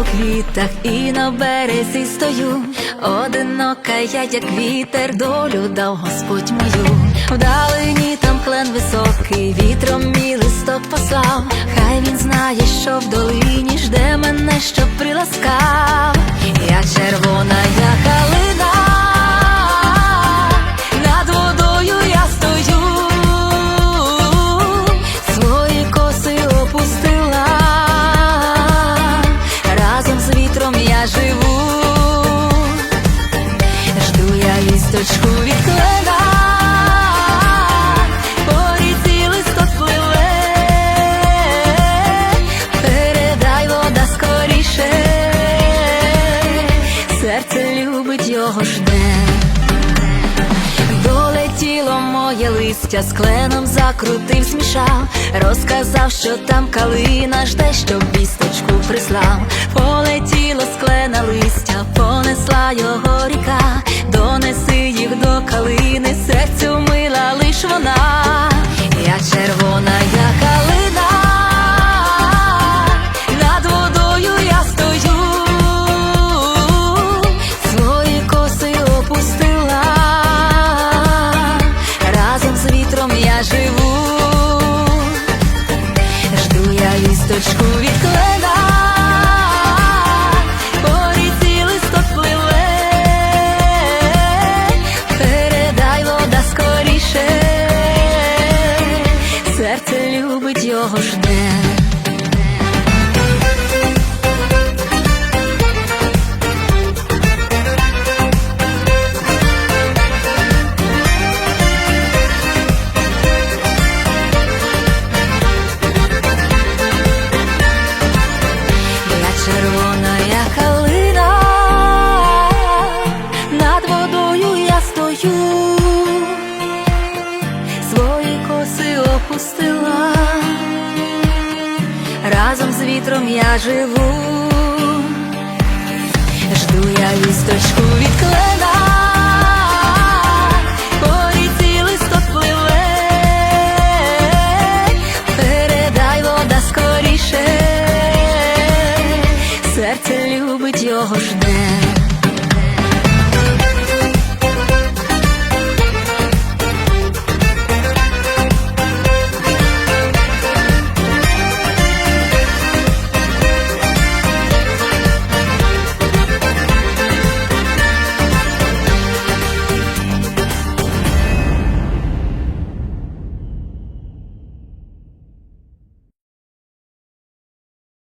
у квітах і на березі стою. Одинока я, як вітер, долю дав Господь мою. Вдалині там клен високий, вітром мій листок послав. Хай він знає, що в долині жде мене, щоб приласкав. Його жде. Долетіло моє листя, з кленом закрутив, смішав, розказав, що там калина жде, щоб вісточку прислав. Полетіло з клена листя, понесла його ріка, донеси я вісточку від клена, по ріці передай вода скоріше, серце любить його жде. Коси опустила, разом з вітром я живу, жду я вісточку від клена, серце любить його жде.